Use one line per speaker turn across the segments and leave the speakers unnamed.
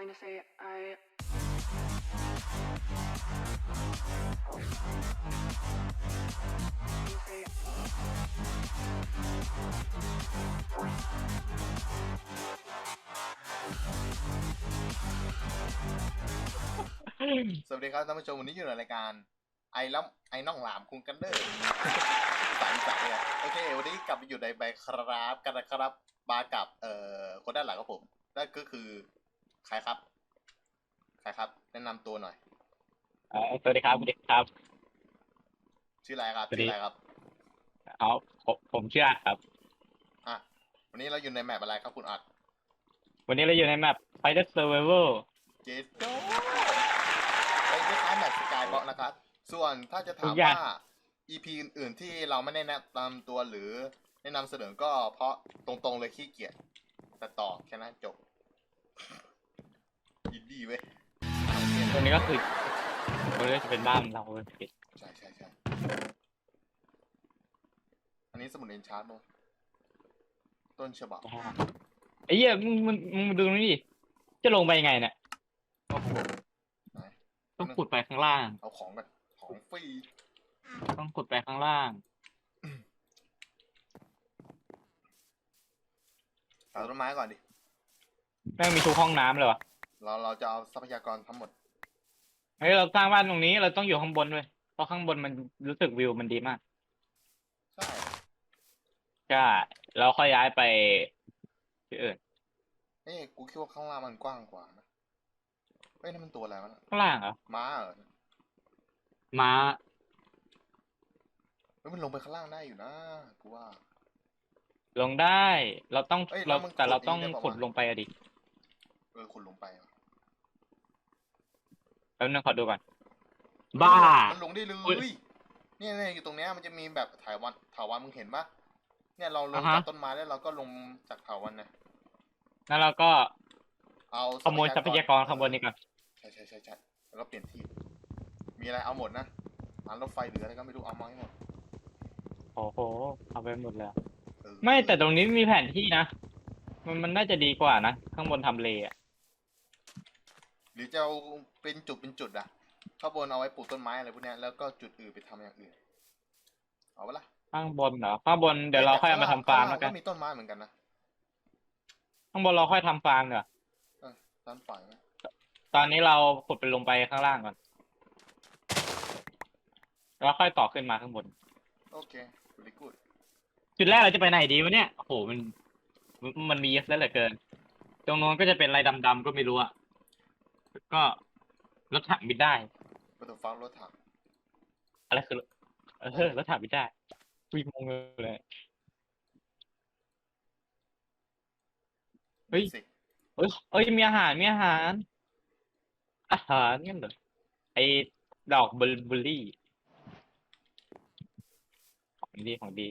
calling to say I. Say
สวัสดีครับท่านผู้ชมวันนี้อยู่ในรายการไอ้ล้ำไอ้น้องหลามคุณกันเด้อสายสายอะโอเควันนี้กลับมาอยู่ในใบครับกันนะครับมากับเอ่อคนด้านหลังของผมนั่นก็คือ ใครครับ ใครครับ แนะนำตัวหน่อย
เอ่อสวัสดีครับสวัสดีครับ
ชื่ออะไรครับ
สวัสดี
ชื่ออะไรครับ
เอาผมผมเชื่อครับ
อะ วันนี้เราอยู่ในแมปอะไรครับคุณอัด
วันนี้เราอยู่ในแมป Fighter Survival
เจสโตเป็นคล้ายๆแมปสกายบ็อกนะครับ ส่วนถ้าจะถาม
ทุกอย่าง
ว่า EP อื่นๆที่เราไม่ได้แนะนำตัวหรือ แนะนำเสนอก็เพราะตรงๆเลยขี้เกียจแต่ต่อแค่นั้นจบยิน ดีเว้ย
ตรงนี้ก็คือตรงนี้จะเป็นบ้านเราเลย
ใช่ใช่ใช่อันนี้สมุดเอนชาร์ตมั้งต้นฉบับ
ไอ้เหี้ยมึงมึงมึงมาดูตรงนี้ดิจะลงไปยังไงเนี่ย
โอ้โหไหน
ต้องขุดไปข้างล่าง
เอาของกันของฟรี
ต้องขุดไปข้างล่าง
เอาต้นไม้ก่อนดิ
แม่งมีทุกห้องน้ำเลยวะ
เราเราจะเอาทรัพยากรทั้งหมด
เฮ้ยเราสร้างบ้านตรงนี้เราต้องอยู่ข้างบนด้วยเพราะข้างบนมันรู้สึกวิวมันดีมาก
ใช่
ใช่เราค่อยย้ายไปที่อื่น
เอ้ยกูคิดว่าข้างล่างมันกว้างกว่านะเอ้ยนั่นมันตัวอะไรวะน่ะ
ข้างล่างเหรอ
ม้าเหรอ
ม้า
เฮ้ยมันลงไปข้างล่างได้อยู่นะกูว่า
ลงได้ เราต้อง
เอ้ยแล้
เรา
วมัน
แต่เรา
ขุด
ต้อง
ได้ปะวะ
ขุดลงไปอะดิ
เออขุดลงไปว่ะ
แป๊บนึงขอดูก่อน บ้า
มันลงได้เล
อุ๊
ย
ย
เนี่ยเนี่ยอยู่ตรงเนี้ยมันจะมีแบบถาวันถาวันมึงเห็นปะเนี่ยเราลง
อ่าฮะ
จากต้นไม้แล้วเราก็ลงจากถาวันนะ
แล้วเราก็
เอา
ขโมยทรัพยากรข้างบนนี้ก่อน
ใช่ใช่ใช่ใช่แล้วก็เปลี่ยนที่ มีอะไรเอาหมดนะร้านรถไฟหรืออะไรก็ไม่รู้เอามาให้หมด
โอ้โห เอาไปหมดเลยอะ
เออ
ไม่แต่ตรงนี้มีแผนที่นะ มันมันน่าจะดีกว่านะ ข้างบนทำเลอะ
หรือจะเอาเป็นจุดเป็นจุดอะข้างบนเอาไว้ปลูกต้นไม้อะไรพวกเนี้ยแล้วก็จุดอื่นไปทำอย่างอื่นเอาปะล่ะ
ข้างบนเหรอข้างบนเดี๋ยวเราค่อยเอามาทำฟาร์มแล้วกัน
มีต้นไม้เหมือนกันนะ
ข้างบนเราค่อยทำฟาร์มเดี๋ยว
ต้นฝ่ายไหม
ตอนนี้เราขุดไปลงไปข้างล่างก่อนแล้วค่อยต่อขึ้นมาข้างบน
โอเค very good
จุดแรกเราจะไปไหนดีวะเนี่ยโอ้โหมัน มันมันมีเยอะเหลือเกิน ตรงโน้นก็จะเป็นอะไรดำๆก็ไม่รู้อะแล้ว ก็รถถังบินได้
ประตูฟังรถถัง
อะไรคือรถเออรถถังบินได้วิ่งงงเลยเฮ้ย
สิ
เอ้ยเอ้ยมีอาหารมีอาหาร อาหารงั้นเหรอไอ้ดอกบุลบุลลี่ของดีของดี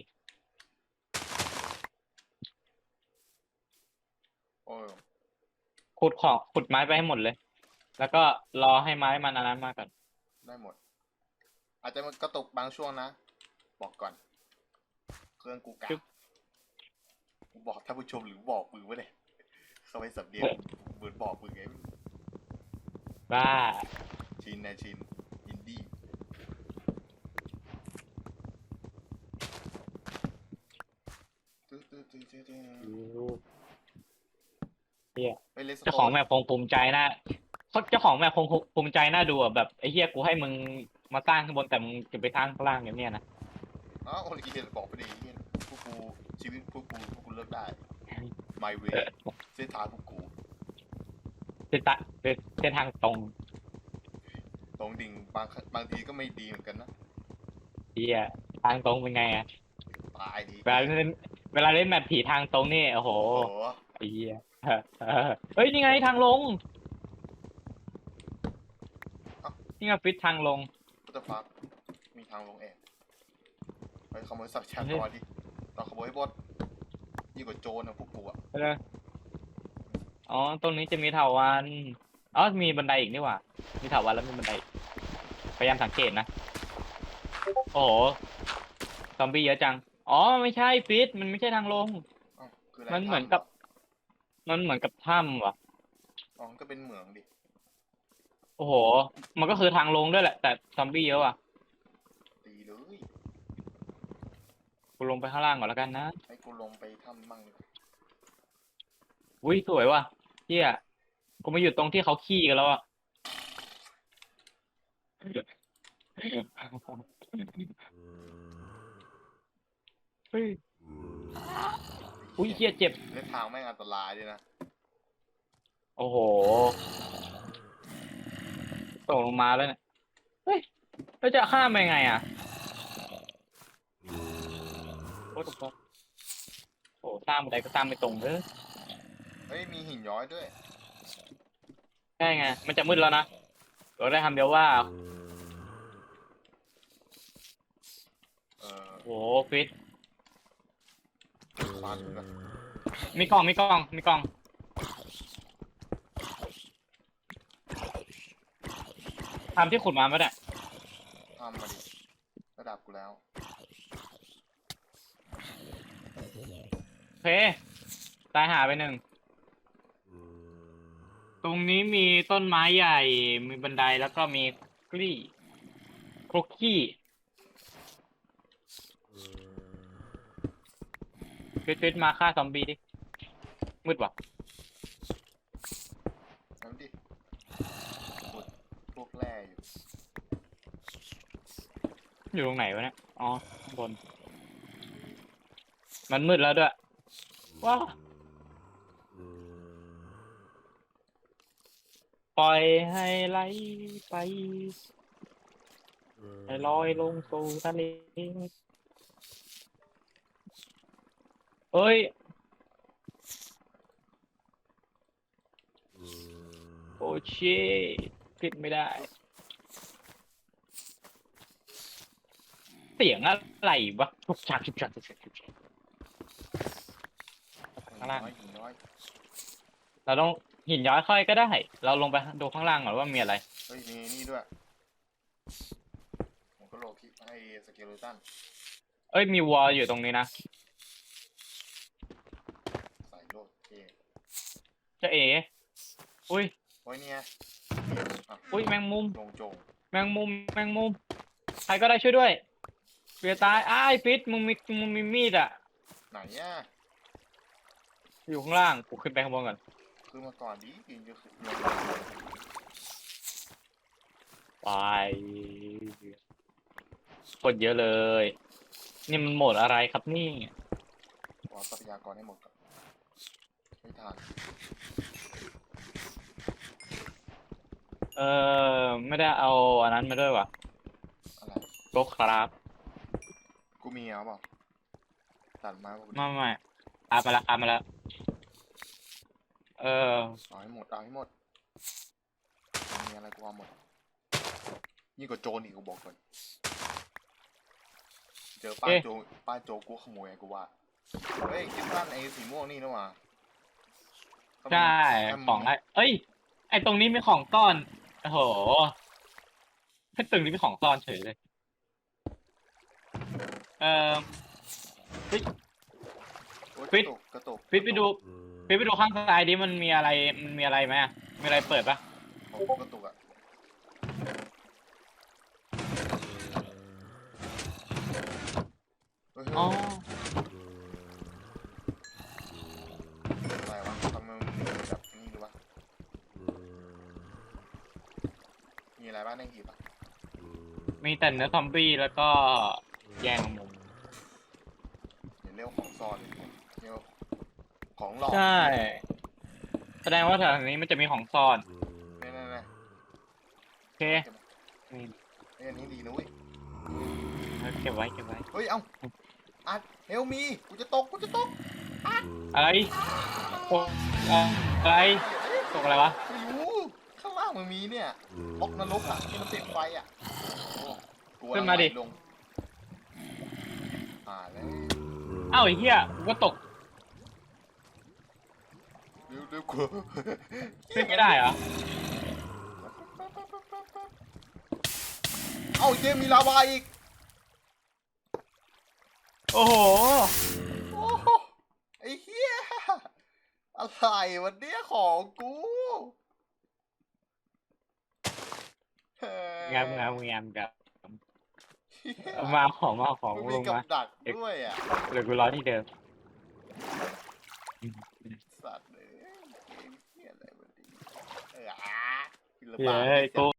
โอ้ย
ขุดของขุดไม้ไปให้หมดเลย แล้วก็รอให้ไม้มันอันนั้นมาก่อน
ได้หมด อาจจะมันกระตุกบางช่วงนะ บอกก่อน เครื่องกูกา
จึ๊บ
กูบอกท่านผู้ชมหรือบอกมือไว้เลยเข้าไปสับเดียงเหมือนบอกมือไง
บ้า
ชินนะชิน อินดี้ตื้อตื้อตื้อตื้อตื้อ
เฮีย
ไปเลส
เจ้าของแมพคงภูมิใจน่า เขาเจ้าของแมพคงภูมิใจน่าดูอะแบบไอ้เฮียกูให้มึงมาสร้างข้างบนแต่มึงจะไปสร้างข้างล่างอย่างเนี้ยนะ
อ๋อโอลิเคนบอกไปดิเหี้ยพวกกูชีวิตพวกกูพวกกูเลิกได้ my way เส้นทางพวกกู
เป็นตะเป็นเส้นทางตรง
ตรงดิ่งบางครั้งบางทีก็ไม่ดีเหมือนกันนะ
เฮียทางตรงเป็นไงอะ
ตายดี
เวลาเล่นเวลาเล่นแมปผีทางตรงนี่โอ้โห
โอ้โห
ไอ้เฮียเฮ้ยนี่ไงทางลง นี่ไงฟิตทางลง
พุทธฟักมีทางลงเองไปขโมยสัตว์ชาติก่อนดิตอนขโมยให้บดยิ่งกว่าโจรนะพวกกูอะ
ไปเลยอ๋อ ตรงนี้จะมีเถาวันอ๋อมีบันไดอีกนี่หว่า มีเถาวันแล้วมีบันไดอีกพยายามสังเกตนะ โอ้โห ซอมบี้เยอะจัง อ๋อ ไม่ใช่ฟิตมันไม่ใช่ทางลง
อ้าวคืออะไร
มันเหมือนกับ มันเหมือนกับถ้ำว่ะ
อ๋อก็เป็นเหมืองดิ
โอ้โห มันก็คือทางลงด้วยแหละ แต่ซอมบี้เยอะว่ะ
ตีเลย
กูลงไปข้างล่างก่อนแล้วกันนะ
ให้กูลงไปทำมั่งดีกว่า
อุ้ยสวยว่ะเฮียกูมาอยู่ตรงที่เขาขี้กันแล้วอะเฮ้ยอุ้ยเฮียเจ็บ
เล่นทางแม่งอันตรายด้วยนะ
โอ้โห ตกลงมาแล้วเนี่ยเฮ้ยแล้วจะข้ามไปไงอะโอ้ตกใจโอ้สร้างบันไดก็สร้างไม่ตรงเด้อ
เฮ้ยมีหินย้อยด้วย
ใช่ไง มันจะมืดแล้วนะเราได้คำเดียวว่า
เออ
โอ้โหฟิต
ฟาดมันก่อน
มีกล่อง มีกล่อง มีกล่อง ทำที่ขุดมาไม่ได้
ทำมาดิระดับกูแล้ว
โอเคตายหาไปหนึ่ง ตรงนี้มีต้นไม้ใหญ่ มีบันไดแล้วก็มีกลี่ครกกี้ฟิตฟิตมาฆ่าซอมบี้ดิ มืดว่ะ
น้ำดิขุดพวกแร่อยู่
อยู่ตรงไหนวะเนี่ย อ๋อข้างบน มันมืดแล้วด้วย ว้าวปล่อยให้ไหลไปให้ลอยลงสู่ทะเลเอ้ย โอ้ชิผิดไม่ได้ เสียงอะไรวะทุกฉากทุกฉากทุกฉากทุกฉากข้างล่าง
หินน้อยหินน้อย
เราต้องหินย้อยค่อยก็ได้ เราลงไปดูข้างล่างก่อนว่ามีอะไร
เฮ้ยมีนี่ด้วยผมก็โลคิให้สเกเลตัน
เอ้ยมีวอลอยู่ตรงนี้นะ
ใส่โลดเท่
เจะเอ๋อุ้ย
โอ้ยเนี่ยอะ
อุ้ยแมงมุม
โจงโจง
แมงมุมแมงมุมใครก็ได้ช่วยด้วย เบียตายอ้ายฟิตมึงมีมึงมีมีดอะ
ไหนอะ
อยู่ข้างล่างกูขึ้นไปข้างบนก่อน
คือมาก่อนดิกินจะขึ้นลง
ไปคนเยอะเลย นี่มันโหมดอะไรครับนี่
ขอทรัพยากรให้หมดก่อนไม่ทัน
เออไม่ได้เอาอันนั้นมาด้วยวะ
อะไร
โก็ครับ
กูมีเอาเปล่าตัดมากูดิ
ไม่ไม่อามาแล้วอามาแล้วเออ
เอาให้หมดเอาให้หมดมีอะไรกูเอาหมดยิ่งกว่าโจรอีกกูบอกก่อนเจอป้า
เอ๊ะ
โจป้าโจกูขโมยไงกูว่าเฮ้ยคิดว่าไอ้สีม่วงนี่นะว่ะ
ใช่
ถ้ามึ
ของไอ้เอ้ย ไอ้ตรงนี้มีของซ่อนโอ้โหไอ้ตรงนี้มีของซ่อนเฉยเลย เออ
โอ๊ย
ฟิต
กระตุกกระตุก
ฟิตไปดูฟิตไปดูข้างซ้ายดิมันมีอะไรมันมีอะไรไหมอะมีอะไรเปิดปะ
โอ้กระตุกอะเฮ้ย
อ๋อ
อะไรวะทำไมมันมีแบบนี้หรือวะมีอะไรบ้างในหีบอะ
มีแต่เนื้อซอมบี้แล้วก็แยงมุม
เดี๋ยวเรียกของซ่อนเลยเรียก ของหลอก
ใช่ แสดงว่าแถวนี้มันจะมีของซ่อน
นี่นี่นี่
โอเค
เก็บ
อืม
ไอ้ยอันนี้ดีนะเว้ย
เก็บไว้เก็บไว้
เฮ้ย เอ้าอัดเฮลมีกูจะตกกูจะตก
อะไรโอ้อะไรตกอะไรวะ
ไม่รู้ข้างล่างมันมีเนี่ยบล็อกนรกอะที่มันติดไฟอะโอ้กูกำลัง
ขึ้นมาดิ
ไหลลงอ่าแล้ว
อ้าวไอ้เหี้ยกูก็ตก
ดูกู
ขึ้นไม่ได้เหรอ
เอาเจมีลาวาอีก
โอ้โห
โอ้โหไอ้เหี้ย อะไรวันนี้ของกู
งามงามงามกับมาของมาของ
กู
ล
มี
งมา
ดักด้วยอะ
เดี๋ยวกูรอที่เดิม
สัตว์เลย